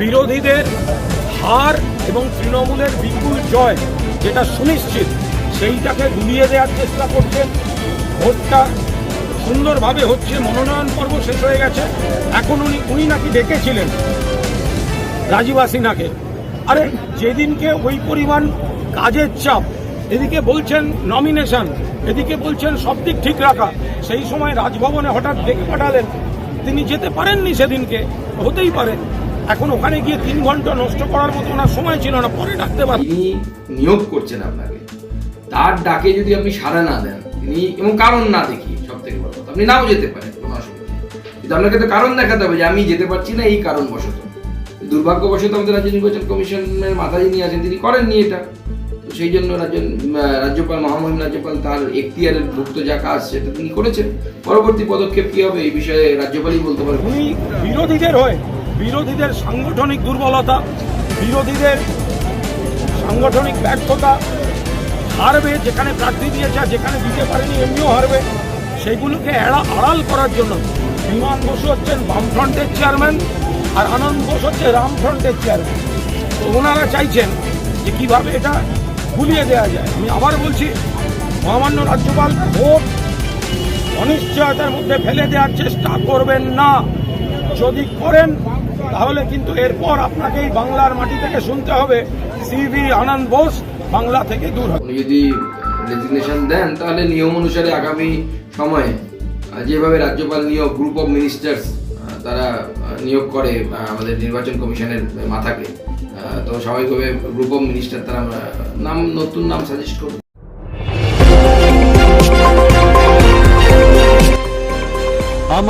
বিরোধীদের হার এবং তৃণমূলের বিপুল জয় যেটা সুনিশ্চিত, সেইটাকে গুলিয়ে দেওয়ার চেষ্টা করছেন ভোটটা সুন্দরভাবে হচ্ছে, মনোনয়ন পর্ব শেষ হয়ে গেছে। এখন উনি উনি নাকি ডেকেছিলেন রাজীব হাসিনাকে। আরে, যেদিনকে ওই পরিমাণ কাজের চাপ, এদিকে বলছেন নমিনেশন এদিকে বলছেন সব দিক ঠিক রাখা, সেই সময় রাজভবনে হঠাৎ ডেকে পাঠালেন। তিনি যেতে পারেননি সেদিনকে, হতেই পারে। এখন ওখানে গিয়ে তিন ঘণ্টা নষ্ট করার মতো ওনার সময় ছিল না পরে ডাকতে পারেন তিনি নিয়োগ করছেন আপনাকে। তার ডাকে যদি আপনি সাড়া না দেন তিনি এবং কারণ না দেখি সব থেকে বড় কথা আপনি নাও যেতে পারেন কোনো অসুবিধা কিন্তু আপনাকে তো কারণ দেখাতে হবে যে আমি যেতে পারছি না এই কারণ বশত দুর্ভাগ্যবশত আমাদের রাজ্য নির্বাচন কমিশনের মাথা যিনি আছেন তিনি করেননি এটা। তো সেই জন্য রাজ্য রাজ্যপাল মহামহিম রাজ্যপাল তার এখতিয়ারের ভুক্ত যা কাজ সেটা তিনি করেছেন। পরবর্তী পদক্ষেপ কি হবে এই বিষয়ে রাজ্যপালই বলতে পারবেন। বিরোধীদের হয়ে। বিরোধীদের সাংগঠনিক দুর্বলতা, বিরোধীদের সাংগঠনিক ব্যর্থতা হারবে, যেখানে প্রার্থী দিয়েছে যেখানে দিতে পারেনি এমনিও হারবে। সেগুলোকে এড়া, আড়াল করার জন্য বিমান বসু হচ্ছেন বামফ্রন্টের চেয়ারম্যান আর আনন্দ বোস হচ্ছে রামফ্রন্টের চেয়ারম্যান। তো ওনারা চাইছেন যে কীভাবে এটা গুলিয়ে দেওয়া যায়। আমি আবার বলছি, মহামান্য রাজ্যপাল ভোট অনিশ্চয়তার মধ্যে ফেলে দেওয়ার চেষ্টা করবেন না। যদি করেন তাহলে কিন্তু এরপর আপনাকে এই বাংলার মাটি থেকে শুনতে হবে। সিভি আনন্দ বোস বাংলা থেকে দূর হবে। যদি রেজিগনেশন দেন, তাহলে নিয়ম অনুসারে আগামী সময়ে যেভাবে রাজ্যপাল নিয়োগ গ্রুপ অফ মিনিস্টার্স তারা নিয়োগ করে আমাদের নির্বাচন কমিশনের মাথাকে তো স্বাভাবিকভাবে গ্রুপ অফ মিনিস্টার তারা নাম, নতুন নাম সাজেস্ট করবে।